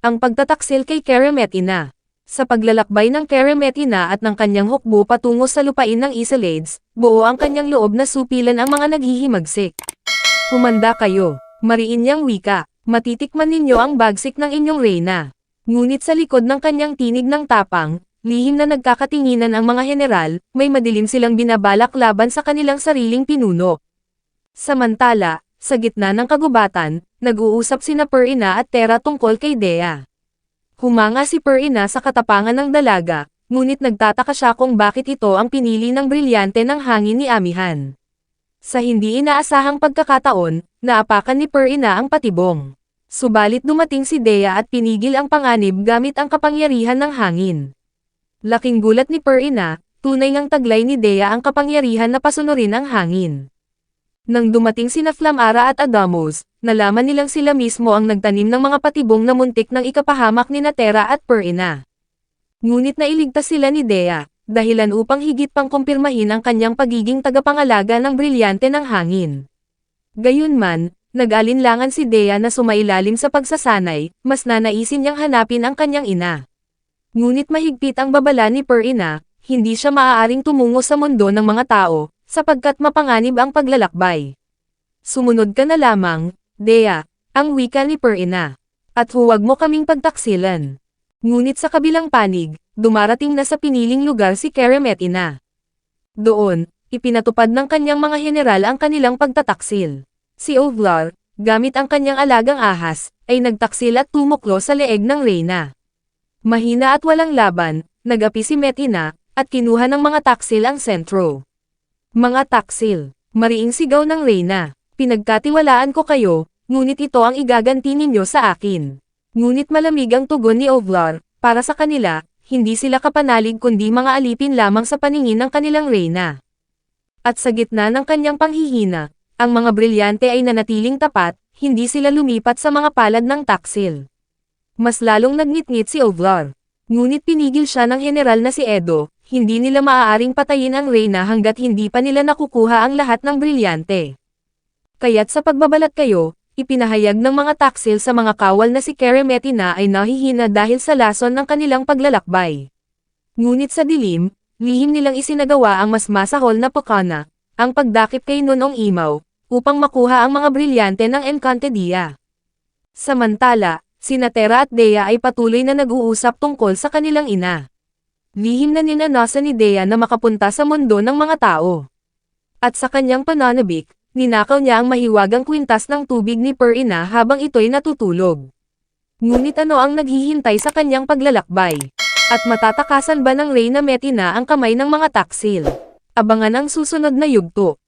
Ang pagtataksil kay Keremetina. Sa paglalakbay ng Keremetina at ng kanyang hukbo patungo sa lupain ng Isolades, buo ang kanyang loob na supilan ang mga naghihimagsik. Humanda kayo, mariin niyang wika, matitikman ninyo ang bagsik ng inyong reyna. Ngunit sa likod ng kanyang tinig ng tapang, lihim na nagkakatinginan ang mga general, may madilim silang binabalak laban sa kanilang sariling pinuno. Samantala, sa gitna ng kagubatan, nag-uusap sina Perina at Terra tungkol kay Dea. Humanga si Perina sa katapangan ng dalaga, ngunit nagtataka siya kung bakit ito ang pinili ng brilyante ng hangin ni Amihan. Sa hindi inaasahang pagkakataon, naapakan ni Perina ang patibong. Subalit dumating si Dea at pinigil ang panganib gamit ang kapangyarihan ng hangin. Laking gulat ni Perina, tunay ngang taglay ni Dea ang kapangyarihan na pasunurin ang hangin. Nang dumating sina Flamara at Adamos, nalaman nilang sila mismo ang nagtanim ng mga patibong na muntik ng ikapahamak ni Natera at Perina. Ngunit nailigtas sila ni Dea, dahilan upang higit pang kumpirmahin ang kanyang pagiging tagapangalaga ng brilyante ng hangin. Gayunman, nag-alinlangan si Dea na sumailalim sa pagsasanay, mas nanaisin niyang hanapin ang kanyang ina. Ngunit mahigpit ang babala ni Perina, hindi siya maaaring tumungo sa mundo ng mga tao, sapagkat mapanganib ang paglalakbay. Sumunod ka na lamang, Dea, ang wika ni Perina. At huwag mo kaming pagtaksilan. Ngunit sa kabilang panig, dumarating na sa piniling lugar si Keremetina. Doon, ipinatupad ng kanyang mga general ang kanilang pagtataksil. Si Ovlar, gamit ang kanyang alagang ahas, ay nagtaksil at tumuklo sa leeg ng Reyna. Mahina at walang laban, nagapi si Metina, at kinuha ng mga taksil ang sentro. Mga taksil, mariing sigaw ng Reyna, pinagkatiwalaan ko kayo, ngunit ito ang igaganti ninyo sa akin. Ngunit malamig ang tugon ni Ovlar, para sa kanila, hindi sila kapanalig kundi mga alipin lamang sa paningin ng kanilang Reyna. At sa gitna ng kanyang panghihina, ang mga brilyante ay nanatiling tapat, hindi sila lumipat sa mga palad ng taksil. Mas lalong nagnitngit si Ovlar. Ngunit pinigil siya ng general na si Edo, hindi nila maaaring patayin ang Reyna hanggat hindi pa nila nakukuha ang lahat ng brilyante. Kaya't sa pagbabalat kayo, ipinahayag ng mga taksil sa mga kawal na si Keremetina ay nahihina dahil sa lason ng kanilang paglalakbay. Ngunit sa dilim, lihim nilang isinagawa ang mas masahol na pakana, ang pagdakip kay Nunong Imaw, upang makuha ang mga brilyante ng Encantadia. Samantala, sina Terra at Dea ay patuloy na nag-uusap tungkol sa kanilang ina. Lihim na ninanasa ni Dea na makapunta sa mundo ng mga tao. At sa kanyang pananabik, ninakaw niya ang mahiwagang kwintas ng tubig ni Perina habang ito'y natutulog. Ngunit ano ang naghihintay sa kanyang paglalakbay? At matatakasan ba ng Reyna Metina ang kamay ng mga taksil? Abangan ang susunod na yugto.